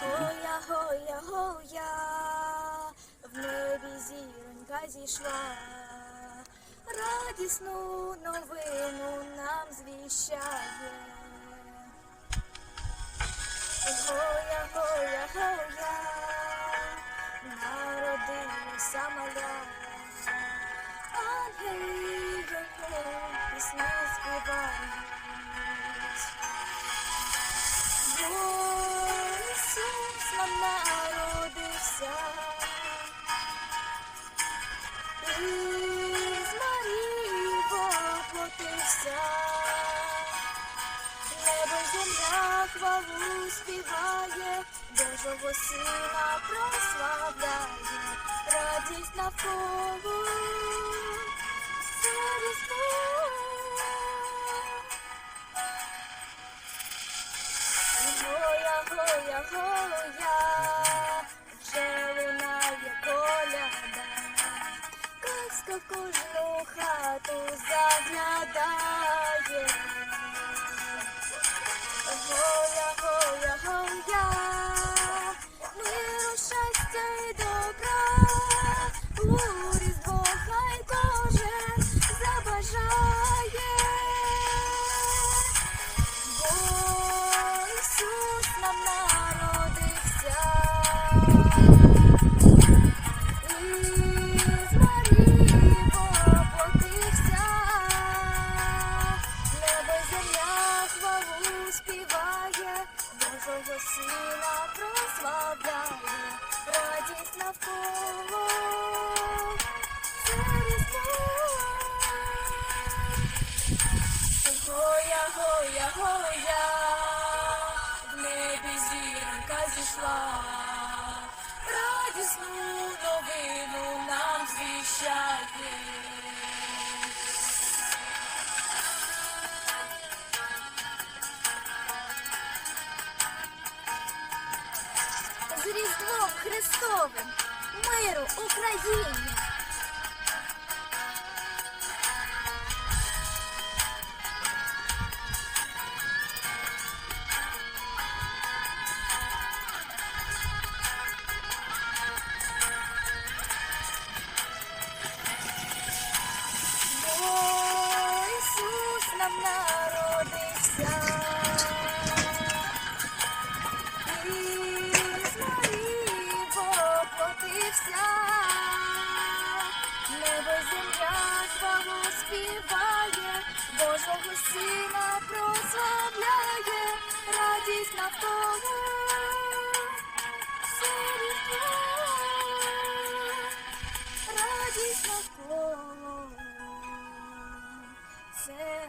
Гоя, гоя, гоя, в небі зіронька зійшла, радісну новину нам звіщає. Гоя, гоя, гоя, народилася маля, ангели його пісні співають. Народився, із Марії воплотився, небо земля хвалу співає, Божого Сина прославляє, радість навколо, Гоя, гоя, вже лунає коляда, казка в кожну хату заглядає. Гоя, гоя, гоя, миру, щастя й добра, Сина прославляє, радість навколо. Гоя, гоя, гоя, в небі зіронька зійшла, Христовим, миру Україні! Нам народився, співає, Божого Сина прославляє, радість навколо. Все радість навколо. Це